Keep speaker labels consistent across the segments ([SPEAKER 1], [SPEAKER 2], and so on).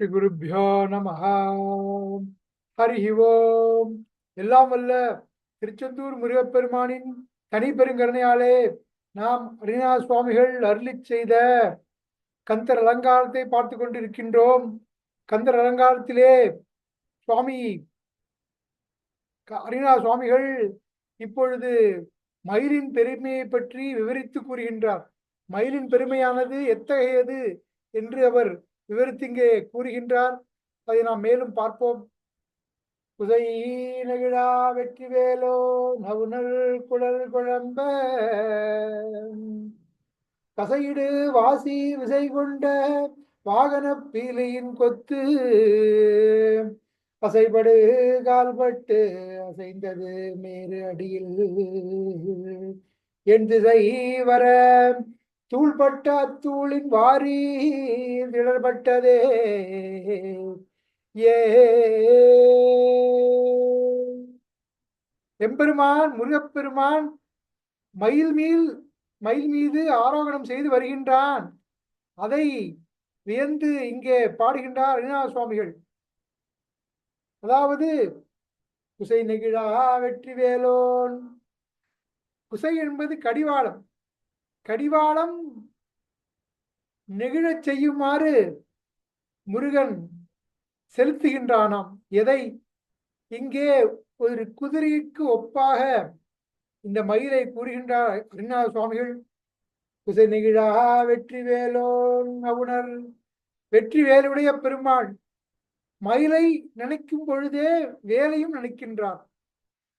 [SPEAKER 1] ஸ்ரீகுருப்பியோ நம ஹரி ஓம். எல்லாம் வல்ல திருச்செந்தூர் முருகப்பெருமானின் தனி பெருங்கருணையாலே நாம் அரினா சுவாமிகள் அருளிச் செய்த கந்தர் அலங்காரத்தை பார்த்து கொண்டிருக்கின்றோம். கந்தர் அலங்காரத்திலே சுவாமி க- அரினா சுவாமிகள் இப்பொழுது மயிலின் பெருமையை பற்றி விவரித்து கூறுகின்றார். மயிலின் பெருமையானது எத்தகையது என்று அவர் விவரித்து இங்கே கூறுகின்றார். அதை நாம் மேலும் பார்ப்போம். புதை நகிழா வெற்றி வேலோ நவுனல் குழல் குழம்ப. கசையிடு வாசி விசை கொண்ட வாகன பீலியின் கொத்து. அசைபடு கால்பட்டு அசைந்தது மேறு அடியில். என் திசை வர தூள்பட்ட அத்தூளின் வாரி திடர்பட்டதே ஏ. எம்பெருமான் முருகப்பெருமான் மயில் மீல் மயில் மீது ஆரோகணம் செய்து வருகின்றான். அதை வியந்து இங்கே பாடுகின்றார் அரிநாத சுவாமிகள். அதாவது குசை நெகிழா வெற்றி வேலோன். குசை என்பது கடிவாளம். கடிவாளம் நெகிழச் செய்யுமாறு முருகன் செலுத்துகின்றானாம். எதை? இங்கே ஒரு குதிரைக்கு ஒப்பாக இந்த மயிலை கூறுகின்றார் அருணா சுவாமிகள். குசை நெகிழா வெற்றி வேலோன் அவுணர் வெற்றி வேலுடைய பெருமாள். மயிலை நினைக்கும் பொழுதே வேலையும் நினைக்கின்றார்.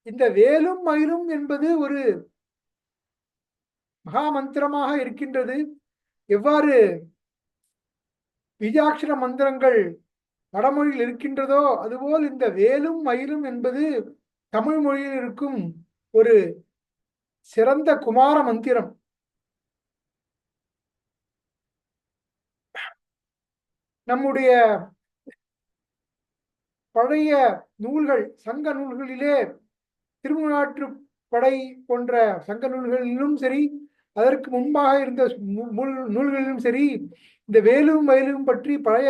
[SPEAKER 1] இந்த வேலும் மயிலும் என்பது ஒரு மகாமந்திரமாக இருக்கின்றது. எவ்வாறு பீஜாட்சர மந்திரங்கள் வடமொழியில் இருக்கின்றதோ அதுபோல் இந்த வேலும் மயிலும் என்பது தமிழ் மொழியில் இருக்கும் ஒரு சிறந்த குமார மந்திரம். நம்முடைய பழைய நூல்கள் சங்க நூல்களிலே திருமுநாற்று படை போன்ற சங்க நூல்களிலும் சரி அதற்கு முன்பாக இருந்த நூல் முல்- நூல்களிலும் சரி இந்த வேலும் மயிலும் பற்றி பழைய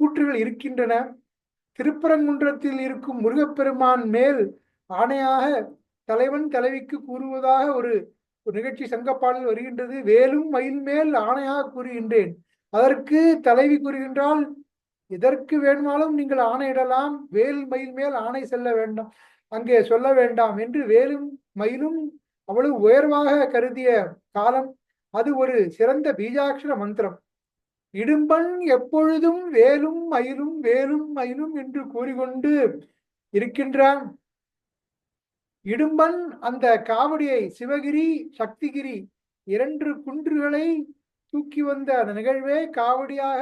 [SPEAKER 1] கூற்றுகள் இருக்கின்றன. திருப்பரங்குன்றத்தில் இருக்கும் முருகப்பெருமான் மேல் ஆணையாக தலைவன் தலைவிக்கு கூறுவதாக ஒரு ஒரு நிகழ்ச்சி சங்கப்பாடல் வருகின்றது. வேலும் மயில் மேல் ஆணையாக கூறுகின்றேன். அதற்கு தலைவி கூறுகின்றால் எதற்கு வேணுமாலும் நீங்கள் ஆணையிடலாம். வேல் மயில் மேல் ஆணை செல்ல வேண்டாம் அங்கே சொல்ல வேண்டாம் என்று வேலும் மயிலும் அவ்வளவு உயர்வாக கருதிய காலம் அது ஒரு சிறந்த பீஜாட்சர மந்திரம். இடும்பன் எப்பொழுதும் வேலும் மயிலும் வேலும் மயிலும் என்று கூறிக்கொண்டு இருக்கின்றான். இடும்பன் அந்த காவடியை சிவகிரி சக்திகிரி இரண்டு குன்றுகளை தூக்கி வந்த அந்த நிகழ்வே காவடியாக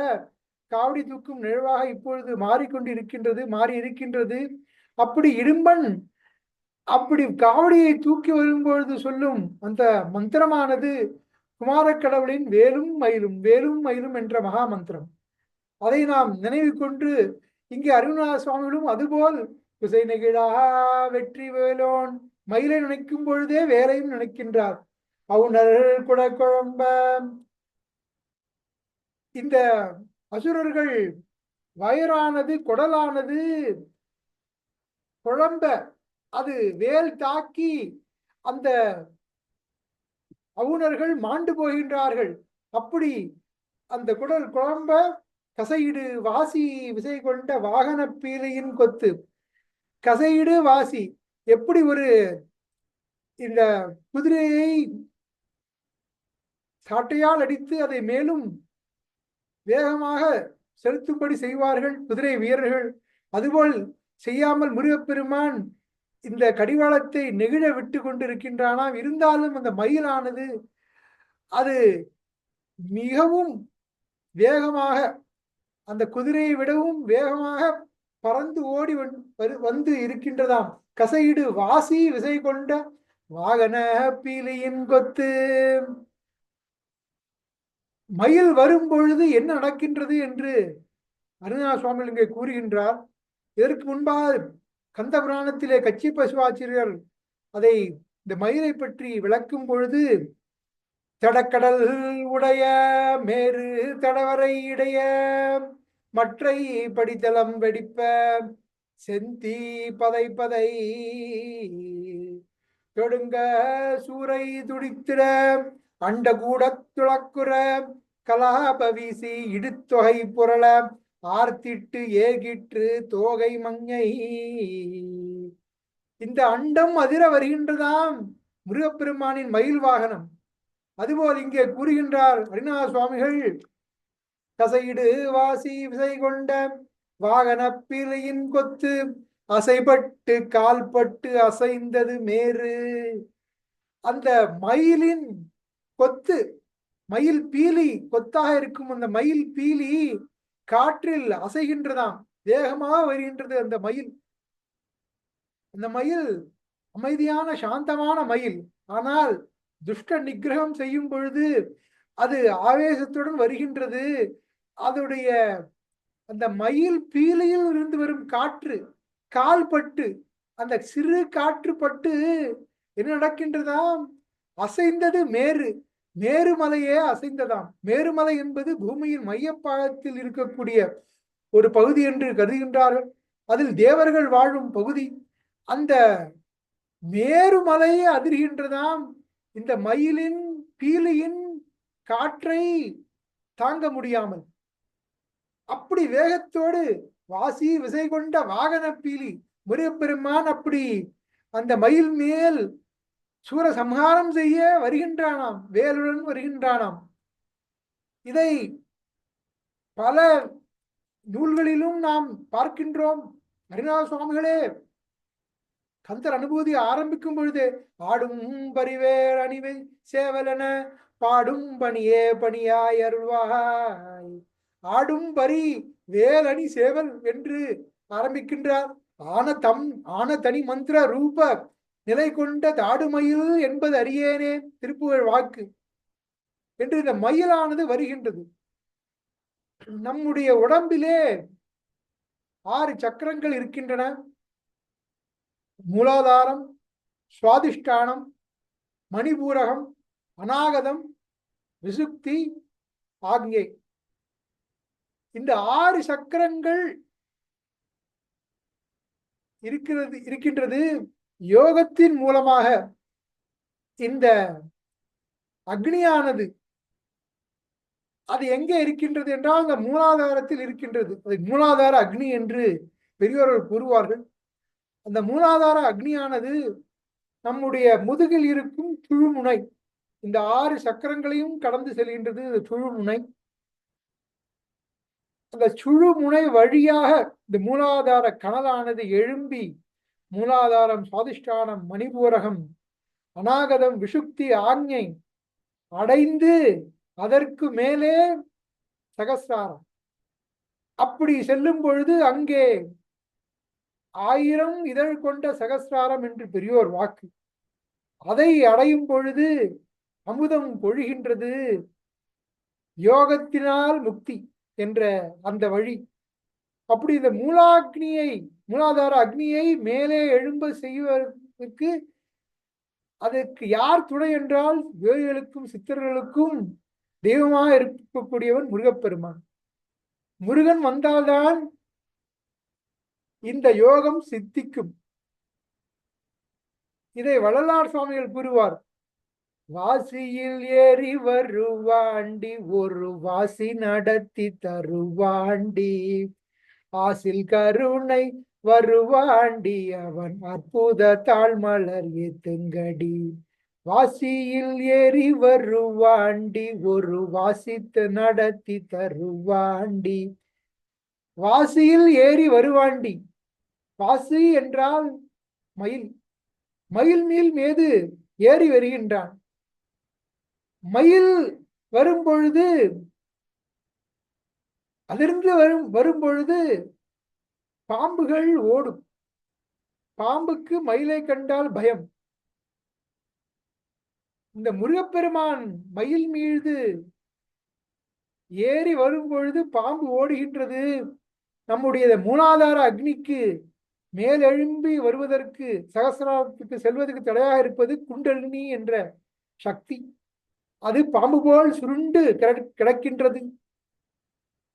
[SPEAKER 1] காவடி தூக்கும் நிகழ்வாக இப்பொழுது மாறிக்கொண்டு இருக்கின்றது மாறி இருக்கின்றது அப்படி இடும்பன் அப்படி காவடியை தூக்கி வரும்பொழுது சொல்லும் அந்த மந்திரமானது குமாரக்கடவுளின் வேலும் மயிலும் வேலும் மயிலும் என்ற மகா மந்திரம். அதை நாம் நினைவு கொண்டு இங்கே அருணாத சுவாமிகளும் அதுபோல் குசை நெகிழா வெற்றி வேலோன் மயிலை நினைக்கும் பொழுதே வேலையும் நினைக்கின்றார். அவுணர்கள் குட குழம்ப. இந்த அசுரர்கள் வயரானது குடலானது குழம்ப. அது வேல் தாக்கி அந்த அவுணர்கள் மாண்டு போகின்றார்கள். அப்படி அந்த குடல் குழம்ப கசையிடு வாசி விசை கொண்ட வாகன பீலையின் கொத்து. கசையிடு வாசி. எப்படி ஒரு இந்த குதிரையை சாட்டையால் அடித்து அதை மேலும் வேகமாக செலுத்தும்படி செய்வார்கள் குதிரை வீரர்கள். அதுபோல் செய்யாமல் முருகப்பெருமான் இந்த கடிவாளத்தை நெகிழ விட்டு கொண்டிருக்கின்றானாம் இருந்தாலும் அந்த மயிலானது அது மிகவும் வேகமாக அந்த குதிரையை விடவும் வேகமாக பறந்து ஓடி வந்து- வரு- வந்து இருக்கின்றதாம். கசையிடு வாசி விசை கொண்ட வாகன பீலியின் கொத்து. மயில் வரும் பொழுது என்ன நடக்கின்றது என்று அருணா சுவாமிகள் இங்கே கூறுகின்றார். இதற்கு முன்பாக கந்த புராணத்திலே கச்சி பசுவாச்சிரியர் அதை இந்த மயிலை பற்றி விளக்கும் பொழுது தடக்கடல் உடைய மேரு தடவரை இடைய மற்றை படித்தளம் வெடிப்ப செந்தி பதை பதை தொடுங்க சூரை துடித்திட அண்ட கூட துளக்குற கலாப வீசி இடுத்தொகை புரள ஆர்த்திட்டு ஏகிற்று தோகை மங்கை. இந்த அண்டம் அதிர வருகின்றதாம் முருகப்பெருமானின் மயில் வாகனம். அதுபோல் இங்கே கூறுகின்றார் அரிணா சுவாமிகள் கசையிடு வாசி விசை கொண்ட வாகன பிழையின் கொத்து அசைபட்டு கால்பட்டு அசைந்தது மேரு அந்த மயிலின் கொத்து மயில் பீலி கொத்தாக இருக்கும் அந்த மயில் பீலி காற்றில் அசைகின்றதாம் வேகமாக வருகின்றது அந்த மயில். அந்த மயில் அமைதியான சாந்தமான மயில். ஆனால் துஷ்ட நிகிரகம் செய்யும் பொழுது அது ஆவேசத்துடன் வருகின்றது. அதோடைய அந்த மயில் பீலையில் இருந்து வரும் காற்று கால் பட்டு அந்த சிறு காற்று பட்டு என்ன நடக்கின்றதாம்? அசைந்தது மேரு மேருமலையே அசைந்ததாம். மேருமலை என்பது பூமியின் மையப்பாகத்தில் இருக்கக்கூடிய ஒரு பகுதி என்று கருதுகின்றார்கள். அதில் தேவர்கள் வாழும் பகுதி. அந்த மேருமலையே அதிர்கின்றதாம். இந்த மயிலின் பீலியின் காற்றை தாங்க முடியாமல். அப்படி வேகத்தோடு வாசி விசை கொண்ட வாகன பீலி முருகப்பெருமான் அப்படி அந்த மயில் மேல் சூர சம்ஹாரம் செய்ய வருகின்றானாம் வேலுடன் வருகின்றானாம். இதை பல நூல்களிலும் நாம் பார்க்கின்றோம். ஹரிநாத சுவாமிகளே கந்தர் அனுபூதி ஆரம்பிக்கும் பொழுது பாடும் பரிவேர் அணிவை சேவலென பாடும் பணியே பணியாய் அருள்வாய். ஆடும் பரி வேலணி சேவல் என்று ஆரம்பிக்கின்றார். ஆன தம் ஆன தனி மந்திர ரூப நிலை கொண்ட தாடுமயில் என்பது அறியேனே திருப்புகழ் வாக்கு என்று இந்த மயிலானது வருகின்றது. நம்முடைய உடம்பிலே ஆறு சக்கரங்கள் இருக்கின்றன. மூலாதாரம் சுவாதிஷ்டானம் மணிபூரகம் அநாகதம் விசுக்தி ஆக்ஞை இந்த ஆறு சக்கரங்கள் இருக்கிறது இருக்கின்றது. யோகத்தின் மூலமாக இந்த அக்னியானது அது எங்கே இருக்கின்றது என்றால் அந்த மூலாதாரத்தில் இருக்கின்றது. அதை மூலாதார அக்னி என்று பெரியோர்கள் கூறுவார்கள். அந்த மூலாதார அக்னியானது நம்முடைய முதுகில் இருக்கும் துழுமுனை இந்த ஆறு சக்கரங்களையும் கடந்து செல்கின்றது இந்த சுழுமுனை அந்த சுழுமுனை வழியாக இந்த மூலாதார கனலானது எழும்பி மூலாதாரம் சுவாதிஷ்டானம் மணிபூரகம் அநாகதம் விஷுக்தி ஆஞ்ஞை அடைந்து அதற்கு மேலே சகசிராரம் அப்படி செல்லும் பொழுது அங்கே ஆயிரம் இதழ் கொண்ட சகசிராரம் என்று பெரியோர் வாக்கு. அதை அடையும் பொழுது அமுதம் பொழிகின்றது. யோகத்தினால் முக்தி என்ற அந்த வழி. அப்படி இந்த மூலாக்னியை மூலாதார அக்னியை மேலே எழும்ப செய்வதற்கு அதற்கு யார் துணை என்றால் வேர்களுக்கும் சித்தர்களுக்கும் தெய்வமாக இருக்கக்கூடியவன் முருகப்பெருமான். முருகன் வந்தால்தான் இந்த யோகம் சித்திக்கும். இதை வள்ளலார் சுவாமிகள் கூறுவார். வாசியில் ஏறி வருவாண்டி ஒரு வாசி நடத்தி தருவாண்டி ஆசில் கருணை வருவாண்டி அவன் அற்புத தாழ்மலர் ஏத்துங்கடி. வாசியில் ஏறி வருவாண்டி ஒரு வாசித்து நடத்தி தருவாண்டி. வாசியில் ஏறி வருவாண்டி. வாசி என்றால் மயில். மயில் மீள் மீது ஏறி வருகின்றான். மயில் வரும் அதிலிருந்து வரும் வரும் பொழுது பாம்புகள் ஓடும். பாம்புக்கு மயிலை கண்டால் பயம். இந்த முருகப்பெருமான் மயில் மீது ஏறி வரும் பொழுது பாம்பு ஓடுகின்றது. நம்முடைய மூலாதார அக்னிக்கு மேலெழும்பி வருவதற்கு சகசிரத்துக்கு செல்வதற்கு தடையாக இருப்பது குண்டலினி என்ற சக்தி. அது பாம்பு போல் சுருண்டு கிடக்கின்றது.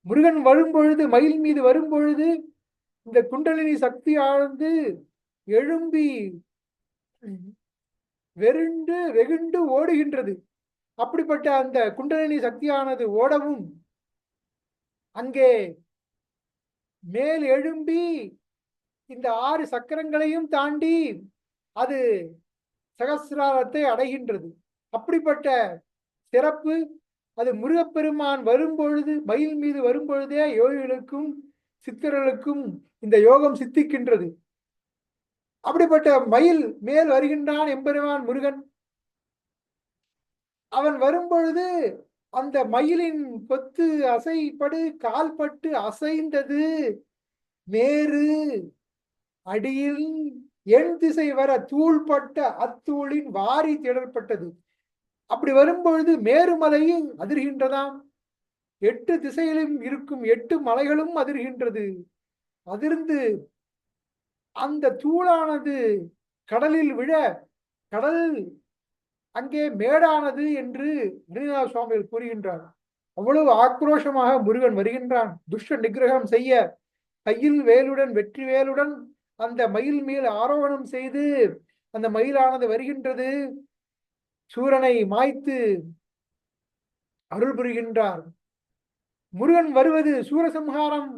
[SPEAKER 1] முருகன் வரும்பொழுது மயில் மீது வரும்பொழுது இந்த குண்டலினி சக்தி ஆழ்ந்து எழும்பி வெருண்டு வெகுண்டு ஓடுகின்றது. அப்படிப்பட்ட அந்த குண்டலினி சக்தியானது ஓடவும் அங்கே மேல் எழும்பி இந்த ஆறு சக்கரங்களையும் தாண்டி அது சகசிராரத்தை அடைகின்றது. அப்படிப்பட்ட சிறப்பு அது முருகப்பெருமான் வரும்பொழுது மயில் மீது வரும்பொழுதே யோகிகளுக்கும் சித்தர்களுக்கும் இந்த யோகம் சித்திக்கின்றது. அப்படிப்பட்ட மயில் மேல் வருகின்றான் எம்பெருமான் முருகன். அவன் வரும்பொழுது அந்த மயிலின் கொத்து அசைப்படு கால்பட்டு அசைந்தது. மேரு அடியில் எண் திசை வர தூள்பட்ட அத்தூளின் வாரி திடற்பட்டது அப்படி வரும்பொழுது மேருமலையும் அதிர்கின்றதாம். எட்டு திசையிலும் இருக்கும் எட்டு மலைகளும் அதிர்கின்றது. அதிர்ந்து அந்த தூளானது கடலில் விழ கடல் அங்கே மேடானது என்று மணிநாத சுவாமிகள் கூறுகின்றார். அவ்வளவு ஆக்ரோஷமாக முருகன் வருகின்றான். துஷ்ட நிகிரகம் செய்ய கையில் வேலுடன் வெற்றி வேலுடன் அந்த மயில் மேல் ஆரோகணம் செய்து அந்த மயிலானது வருகின்றது. சூரனை மாய்த்து அருள் புரிகின்றார் முருகன் வருவது சூரசம்ஹாரம்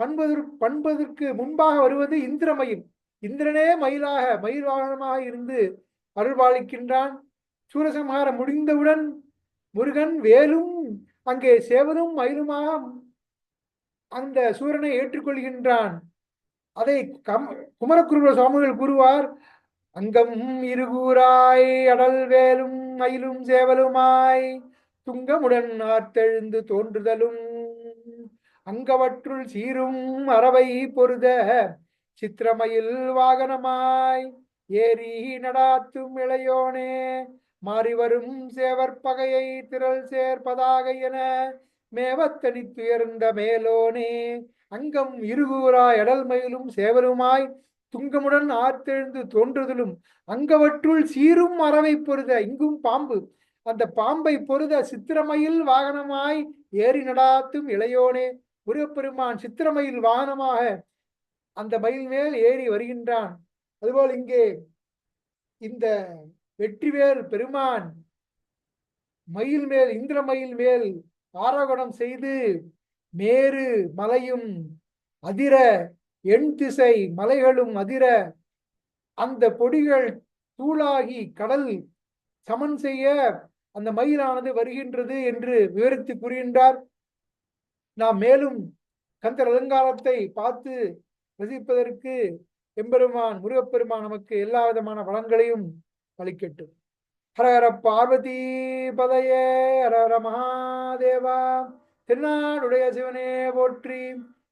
[SPEAKER 1] பண்பதற்கு பண்பதற்கு முன்பாக வருவது இந்திரமயில். இந்திரனே மயிலாக மயில் வாகனமாக இருந்து அருள்பாலிக்கின்றான். சூரசம்ஹாரம் முடிந்தவுடன் முருகன் வேலும் அங்கே சேவலும் மயிலுமாக அந்த சூரனை ஏற்றுக்கொள்கின்றான். அதை கம் குமரகுருப சுவாமிகள் கூறுவார் அங்கம் இருகூராய் அடல் வேலும் மயிலும் சேவலுமாய் துங்கமுடன் ஆர்த்தெழுந்து தோன்றுதலும். அங்கவற்றுள் சீரும் அறவை பொருத சித்திரமயில் வாகனமாய் ஏறி நடாத்தும் இளையோனே மாறிவரும் சேவற்பகையை திரள் சேர்ப்பதாக என மேவத்தனித்துயர்ந்த மேலோனே அங்கம் இருகூராய் அடல் மயிலும் சேவலுமாய் துங்கமுடன் ஆர்த்தெழுந்து தோன்றுதலும் அங்கவற்றுள் சீரும் மரவை பொருத இங்கும் பாம்பு. அந்த பாம்பை பொருத சித்திரமயில் வாகனமாய் ஏறி நடாத்தும் இளையோனே முருகப்பெருமான் சித்திரமயில் வாகனமாக அந்த மயில் மேல் ஏறி வருகின்றான். அதுபோல் இங்கே இந்த வெற்றிவேல் பெருமான் மயில் மேல் இந்திர மயில் மேல் ஆரோகணம் செய்து மேரு மலையும் அதிர எண் திசை மலைகளும் அதிர அந்த பொடிகள் தூளாகி கடல் சமன் செய்ய அந்த மயிலானது வருகின்றது என்று விவரித்து கூறுகின்றார். நாம் மேலும் கந்தர் அலங்காரத்தை பார்த்து ரசிப்பதற்கு எம்பெருமான் முருகப்பெருமான் நமக்கு எல்லா விதமான வளங்களையும் அளிக்கட்டும். ஹரஹர பார்வதி பதையே ஹரஹர மகாதேவா திருநாடுடைய சிவனே போற்றி.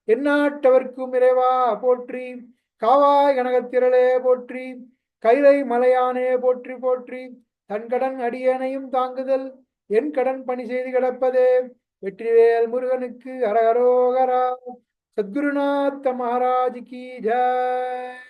[SPEAKER 1] எந்நாட்டவர்க்கும் இறைவா போற்றி காவாய் கனகத்திரளே போற்றி கைலை மலையானே போற்றி போற்றி. தன் கடன் அடியனையும் தாங்குதல் என் கடன் பணி செய்து கிடப்பதே. வெற்றிவேல் முருகனுக்கு அரகரோகரா. சத்குருநாத்த மகாராஜ் கி ஜெய்